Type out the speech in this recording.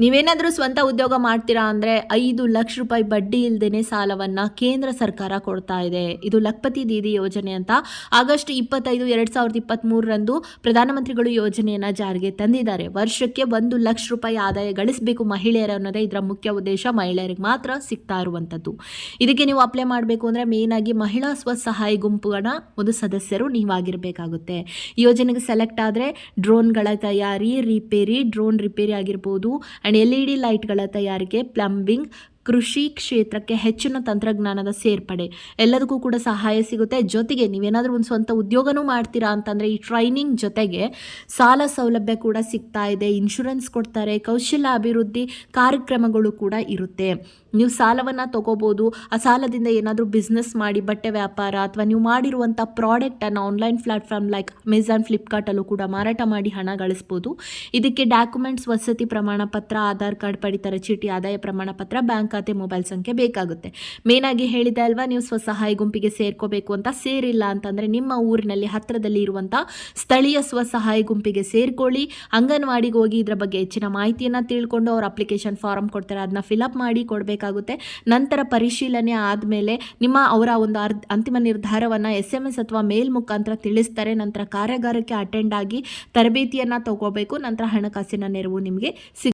ನೀವೇನಾದರೂ ಸ್ವಂತ ಉದ್ಯೋಗ ಮಾಡ್ತೀರಾ ಅಂದರೆ ಐದು ಲಕ್ಷ ರೂಪಾಯಿ ಬಡ್ಡಿ ಇಲ್ಲದೇ ಸಾಲವನ್ನು ಕೇಂದ್ರ ಸರ್ಕಾರ ಕೊಡ್ತಾ ಇದೆ. ಇದು ಲಖಪತಿ ದೀದಿ ಯೋಜನೆ ಅಂತ. ಆಗಸ್ಟ್ ಇಪ್ಪತ್ತೈದು, ಎರಡು ಸಾವಿರದ ಇಪ್ಪತ್ತ್ಮೂರರಂದು ಪ್ರಧಾನಮಂತ್ರಿಗಳು ಯೋಜನೆಯನ್ನು ಜಾರಿಗೆ ತಂದಿದ್ದಾರೆ. ವರ್ಷಕ್ಕೆ ಒಂದು ಲಕ್ಷ ರೂಪಾಯಿ ಆದಾಯ ಗಳಿಸಬೇಕು ಮಹಿಳೆಯರು ಅನ್ನೋದೇ ಇದರ ಮುಖ್ಯ ಉದ್ದೇಶ. ಮಹಿಳೆಯರಿಗೆ ಮಾತ್ರ ಸಿಗ್ತಾ ಇರುವಂಥದ್ದು ಇದಕ್ಕೆ ನೀವು ಅಪ್ಲೈ ಮಾಡಬೇಕು ಅಂದರೆ ಮೇಯ್ನಾಗಿ ಮಹಿಳಾ ಸ್ವಸಹಾಯ ಗುಂಪುಗಳ ಒಂದು ಸದಸ್ಯರು ನೀವಾಗಿರಬೇಕಾಗುತ್ತೆ. ಯೋಜನೆಗೆ ಸೆಲೆಕ್ಟ್ ಆದರೆ ಡ್ರೋನ್ಗಳ ತಯಾರಿ ರಿಪೇರಿ ಡ್ರೋನ್ ರಿಪೇರಿ ಆಗಿರ್ಬೋದು. ಆ್ಯಂಡ್ ಎಲ್ ಇ ಡಿ ಲೈಟ್ಗಳ ತಯಾರಿಕೆ ಪ್ಲಂಬಿಂಗ್ ಕೃಷಿ ಕ್ಷೇತ್ರಕ್ಕೆ ಹೆಚ್ಚಿನ ತಂತ್ರಜ್ಞಾನದ ಸೇರ್ಪಡೆ. ಎಲ್ಲದಕ್ಕೂ ಕೂಡ ಸಹಾಯ ಸಿಗುತ್ತೆ. ಜೊತೆಗೆ ನೀವೇನಾದರೂ ಒಂದು ಸ್ವಂತ ಉದ್ಯೋಗನೂ ಮಾಡ್ತೀರಾ ಅಂತಂದರೆ ಈ ಟ್ರೈನಿಂಗ್ ಜೊತೆಗೆ ಸಾಲ ಸೌಲಭ್ಯ ಕೂಡ ಸಿಗ್ತಾ ಇದೆ. ಇನ್ಶೂರೆನ್ಸ್ ಕೊಡ್ತಾರೆ. ಕೌಶಲ್ಯ ಅಭಿವೃದ್ಧಿ ಕಾರ್ಯಕ್ರಮಗಳು ಕೂಡ ಇರುತ್ತೆ. ನೀವು ಸಾಲವನ್ನು ತಗೋಬೋದು. ಆ ಸಾಲದಿಂದ ಏನಾದರೂ ಬಿಸ್ನೆಸ್ ಮಾಡಿ, ಬಟ್ಟೆ ವ್ಯಾಪಾರ ಅಥವಾ ನೀವು ಮಾಡಿರುವಂಥ ಪ್ರಾಡಕ್ಟನ್ನು ಆನ್ಲೈನ್ ಪ್ಲಾಟ್ಫಾರ್ಮ್ ಲೈಕ್ ಅಮೆಝಾನ್ ಫ್ಲಿಪ್ಕಾರ್ಟಲ್ಲೂ ಕೂಡ ಮಾರಾಟ ಮಾಡಿ ಹಣ ಗಳಿಸ್ಬೋದು. ಇದಕ್ಕೆ ಡಾಕ್ಯುಮೆಂಟ್ಸ್ ವಸತಿ ಪ್ರಮಾಣ ಪತ್ರ ಆಧಾರ್ ಕಾರ್ಡ್, ಪಡಿತರ ಚೀಟಿ, ಆದಾಯ ಪ್ರಮಾಣ ಪತ್ರ ಬ್ಯಾಂಕ್ ಖಾತೆ ಮೊಬೈಲ್ ಸಂಖ್ಯೆ ಬೇಕಾಗುತ್ತೆ. ಮೇನಾಗಿ ಹೇಳಿದೆ ಅಲ್ವಾ, ನೀವು ಸ್ವಸಹಾಯ ಗುಂಪಿಗೆ ಸೇರ್ಕೋಬೇಕು ಅಂತ? ಸೇರಿಲ್ಲ ಅಂತಂದ್ರೆ ನಿಮ್ಮ ಊರಿನಲ್ಲಿ ಹತ್ತಿರದಲ್ಲಿ ಇರುವಂತಹ ಸ್ಥಳೀಯ ಸ್ವಸಹಾಯ ಗುಂಪಿಗೆ ಸೇರ್ಕೊಳ್ಳಿ. ಅಂಗನವಾಡಿಗೆ ಹೋಗಿ ಇದರ ಬಗ್ಗೆ ಹೆಚ್ಚಿನ ಮಾಹಿತಿಯನ್ನ ತಿಳ್ಕೊಂಡು ಅವ್ರ ಅಪ್ಲಿಕೇಶನ್ ಫಾರಮ್ ಕೊಡ್ತಾರೆ. ಅದನ್ನ ಫಿಲಪ್ ಮಾಡಿ ಕೊಡಬೇಕಾಗುತ್ತೆ. ನಂತರ ಪರಿಶೀಲನೆ ಆದಮೇಲೆ ನಿಮ್ಮ ಅವರ ಒಂದು ಅಂತಿಮ ನಿರ್ಧಾರವನ್ನ ಎಸ್ ಎಂ ಎಸ್ ಅಥವಾ ಮೇಲ್ ಮುಖಾಂತರ ತಿಳಿಸ್ತಾರೆ. ನಂತರ ಕಾರ್ಯಾಗಾರಕ್ಕೆ ಅಟೆಂಡ್ ಆಗಿ ತರಬೇತಿಯನ್ನ ತಗೋಬೇಕು. ನಂತರ ಹಣಕಾಸಿನ ನೆರವು ನಿಮಗೆ ಸಿಗ್